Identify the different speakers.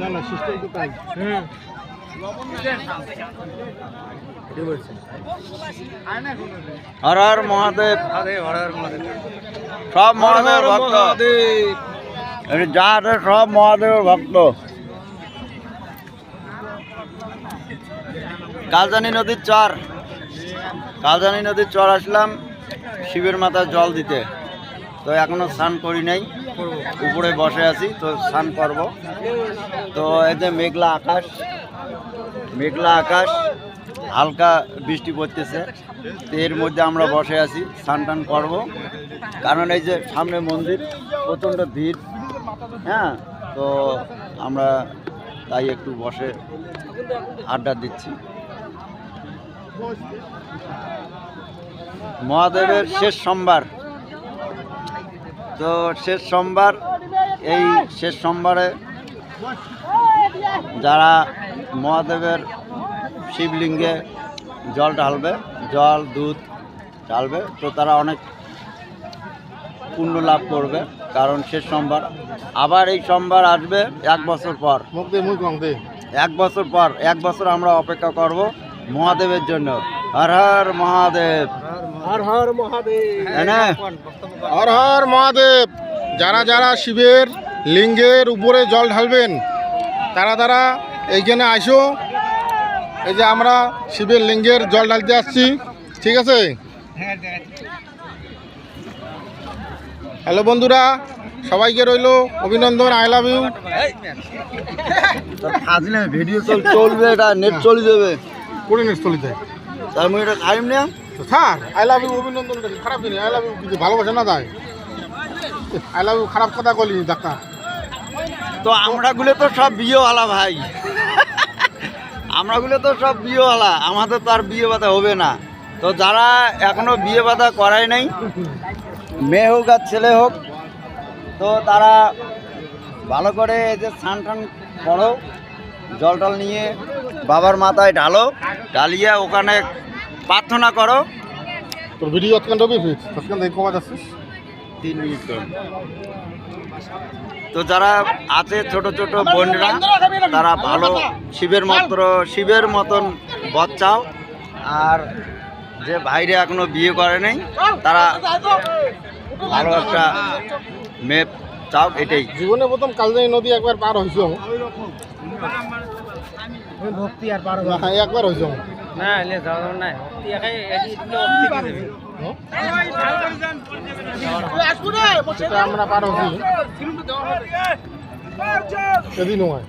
Speaker 1: না না সিস্টেম তো তাই।
Speaker 2: হর হর মহাদেব। সব মহাদেবের ভক্ত। যা আছে সব মহাদেবের ভক্ত। কালজানি নদীর চর। কালজানি নদীর চর আসলাম শিবের মাথায় জল দিতে। তো এখনও স্নান করি নাই। উপরে বসে আছি, তো স্নান করব। তো যে মেঘলা আকাশ মেঘলা আকাশ, হালকা বৃষ্টি পড়তেছে এর মধ্যে আমরা বসে আছি, স্নান টান করব। কারণ এই যে সামনে মন্দির, প্রচণ্ড ভিড় হ্যাঁ তো আমরা তাই একটু বসে আড্ডা দিচ্ছি। মহাদেবের শেষ সোমবার তো শেষ সোমবার এই শেষ সোমবারে যারা মহাদেবের শিবলিঙ্গে জল ঢালবে জল দুধ ঢালবে তো তারা অনেক পুণ্য লাভ করবে কারণ শেষ সোমবার। আবার এই সোমবার আসবে এক বছর পর। এক বছর পর এক বছর আমরা অপেক্ষা করব মহাদেবের জন্য। হর হর মহাদেব।
Speaker 1: হর হর মহাদেব।
Speaker 2: তাই
Speaker 1: হর হর মহাদেব যারা যারা শিবের লিঙ্গের উপরে জল ঢালবেন তারা তারা এইখানে আসো। এই যে আমরা শিবের লিঙ্গের জল ঢালতে আসছি ঠিক আছে? হ্যালো বন্ধুরা সবাইকে রইল অভিনন্দন আই লাভ ইউ।
Speaker 2: ভিডিও চলবে এটা নেট চলে যাবে।
Speaker 1: নেট নেক্সট চলিতে
Speaker 2: তার মানে এটা খাইম না
Speaker 1: তো স্যার আই লাভ ইউ অভিনন্দন খারাপ জিনিস? আই লাভ ইউ কিছু ভালোবাসে না তাই? আই লাভ ইউ খারাপ কথা বলি ডাক্তার।
Speaker 2: তো আমরাগুলো তো সব বিয়েওয়ালা ভাই। আমরাগুলো তো সব বিয়েওয়ালা আমাদের তো আর বিয়ে বাধা হবে না। তো যারা এখনও বিয়ে বাধা করায় নাই মেয়ে হোক আর ছেলে হোক তো তারা ভালো করে এই যে স্নান টান করো জল টল নিয়ে বাবার মাথায় ঢালো ঢালিয়ে ওখানে প্রার্থনা করো।
Speaker 1: তোর ভিডিও অতখান রবি ততখান দেখে কমা যাচ্ছিস?
Speaker 2: তিন মিনিট। তো যারা আছে ছোট ছোট বোনরা তারা ভালো শিবের মাত্র শিবের মতন বচ্চাও আর যে ভাইরে এখনও বিয়ে করে নাই তারা ভালো একটা মেয়ে চাও এটাই।
Speaker 1: জীবনে প্রথম কালজানি নদী একবার পার হয়েছি
Speaker 3: ভক্তি আর পারো
Speaker 1: হ্যাঁ একবার হয়েছি
Speaker 3: না এলে যাওয়া নাই। ভক্তি একাই একই কে দেবে।
Speaker 1: আমরা পার হয়েছি সেদিন হয়।